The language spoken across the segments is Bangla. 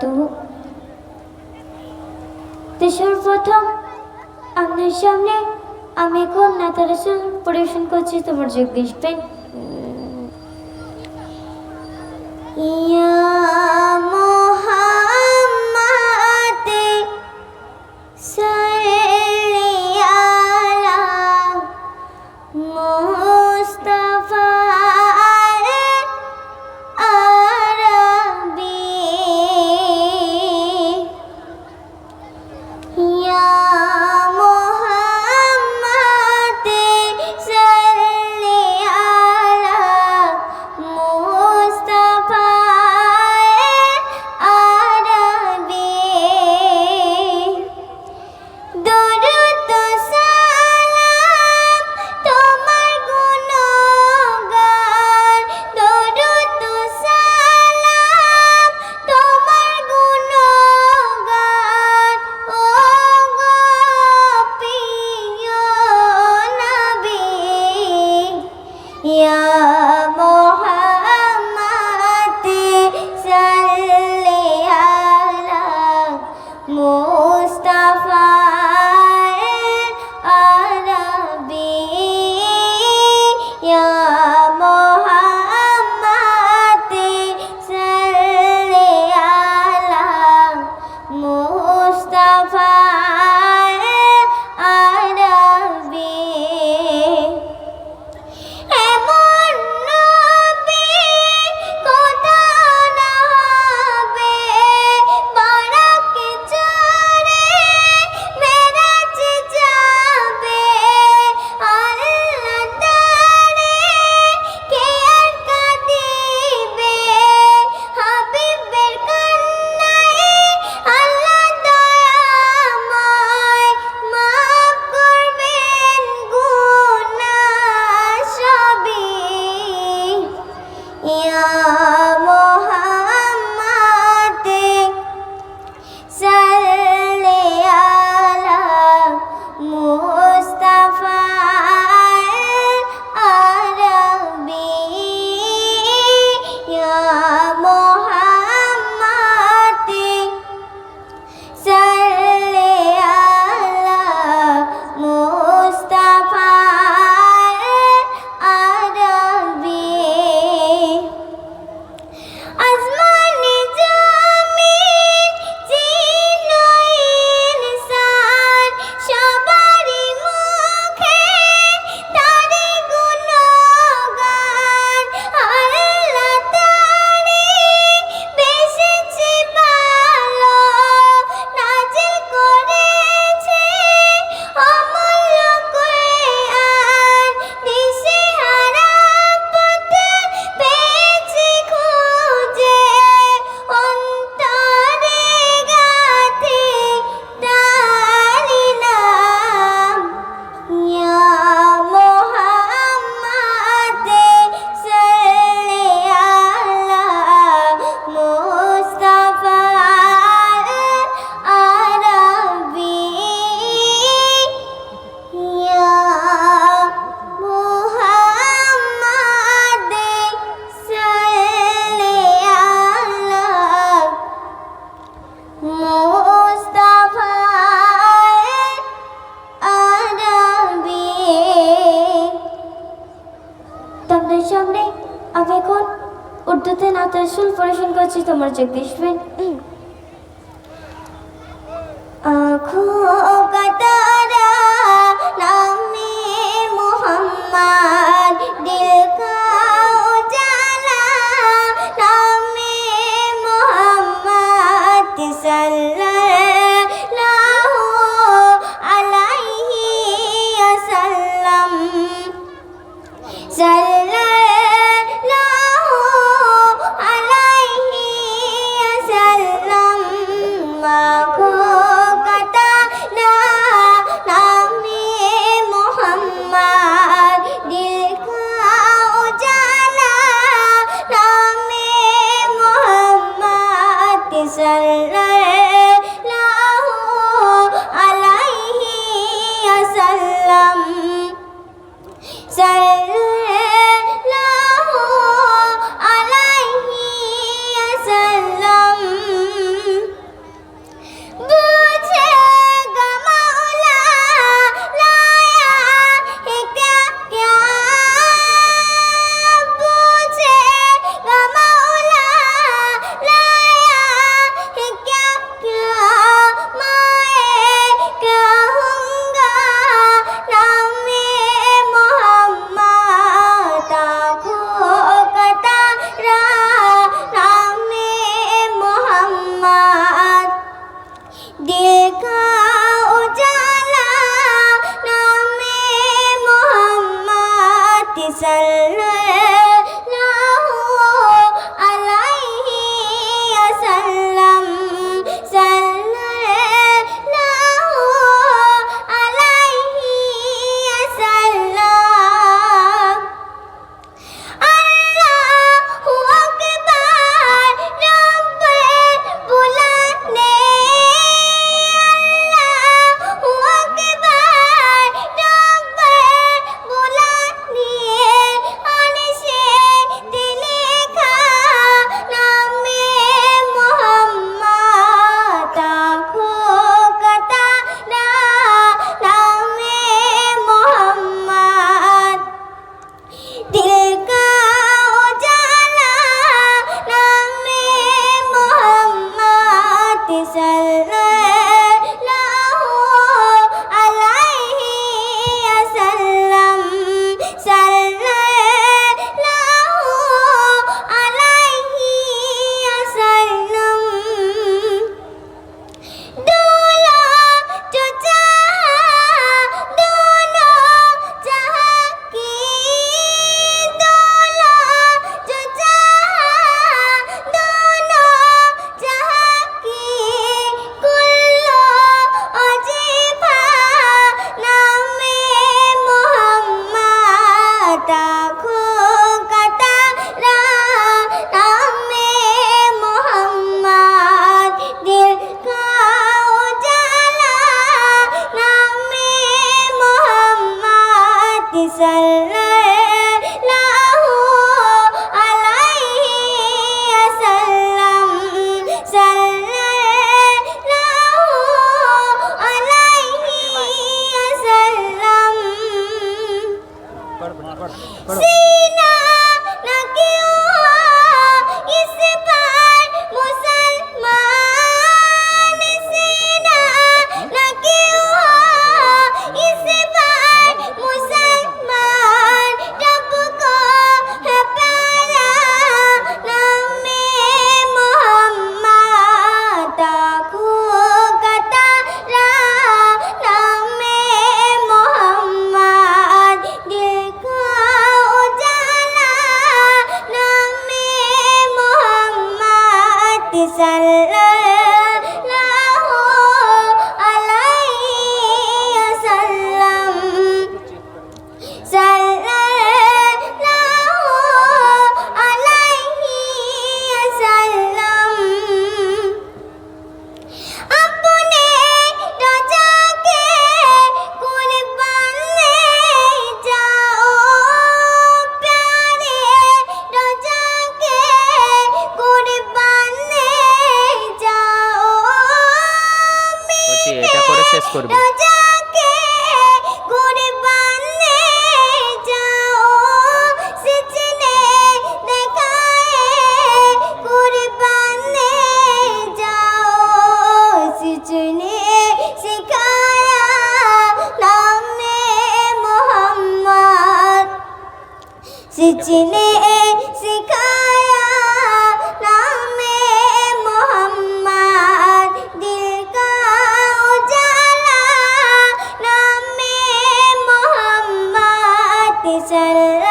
তো সর্বপ্রথম আপনার সামনে আমি এখন নাতার পরিবেশন করছি তোমার জগদীশ পেন ইয়া মোহাম্মদ yeah. সামনে আমি এখন উর্দুতে নাতের সুল পরিবেশন করছি তোমার যোগ দিসবেন আখো وسلم た。sallallahu सिचने सिखाया नामे मोहम्मद दिल का उजाला नामे मोहम्मद सल्लल्लाहु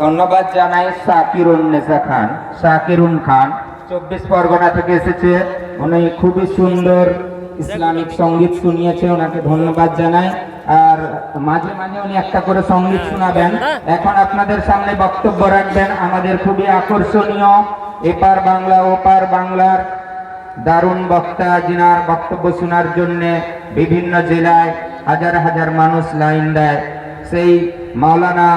ধন্যবাদ জানাই শাকিরুন নেসা খান। শাকিরুন খান চব্বিশ পরগনা থেকে এসেছে। উনি খুবই সুন্দর ইসলামিক সংগীত শুনিয়েছে, ওনাকে ধন্যবাদ জানাই। আর মাঝে মাঝে উনি একটা করে সংগীত শোনাবেন। এখন আপনাদের সামনে বক্তব্য রাখবেন আমাদের খুবই আকর্ষণীয় এপার বাংলা, ওপার বাংলার দারুণ বক্তা, যিনার বক্তব্য শোনার জন্য বিভিন্ন জেলায় হাজার হাজার মানুষ লাইন দেয়। সেই মাওলানা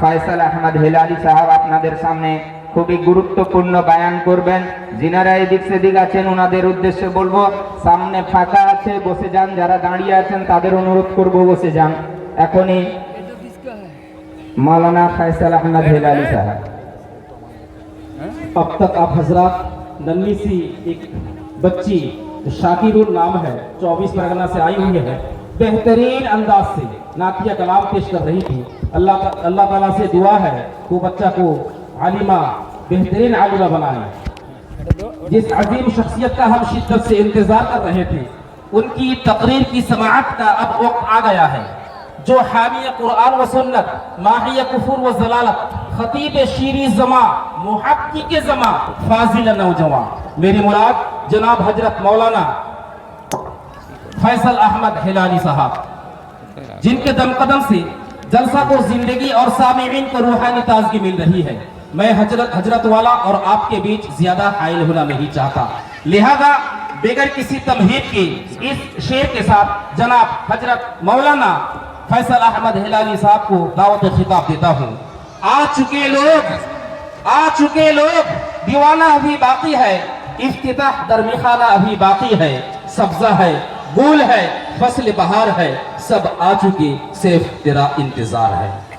ফয়সাল আহমদ হেলালি সাহেব আপনাদের সামনে খুবই গুরুত্বপূর্ণ বায়ান করবেন যিনারা এদিক সেদিক আছেন ওনাদের উদ্দেশ্যে বলবো সামনে ফাঁকা আছে বসে যান যারা দাঁড়িয়ে আছেন তাদের অনুরোধ করব বসে যান এখনই মাওলানা ফয়সাল আহমদ হেলালি সাহেব अब तक आप हजरात नन्ही सी एक बच्ची जो शाकिरुल नाम है चौबीस परगना से आई हुई है बेहतरीन अंदाज से नातिया कलाम पेश कर रही थी। अल्लाह अल्लाह ताला से दुआ है वो बच्चा को आलिमा, बेहतरीन आलिमा बनाए। जिस अजीम शख्सियत का हम शिद्दत से इंतज़ार कर रहे थे, उनकी तकरीर की समाअत का अब वक्त आ गया है। जो हामी कुरान व सुन्नत, माहिया कुफुर व जलालत, खतीब शीरी जमा, मुहक्की जमा, फाजिल नौजवान। मेरी मुराद, जनाब हज़रत मौलाना फैसल अहमद हिलाली साहब। जिनके दम कदम से जलसा को ज़िंदगी और सामीन को रूहानी ताजगी मिल रही है। मैं हज़रत हज़रत वाला और आपके बीच ज़्यादा हाइल होना नहीं चाहता। लिहाजा बेगर किसी तमहीद के इस शेर के साथ जनाब हज़रत मौलाना फैसल अहमद हिलाली साहब को दावत खिताब देता हूँ। आ चुके लोग, आ चुके लोग, दीवाना अभी बाकी है, इफ्तिताह दरमिखाना अभी बाकी है, सब्जा है। गुल है फ़सल बहार है सब आ चुकी सिर्फ़ तेरा इंतज़ार है।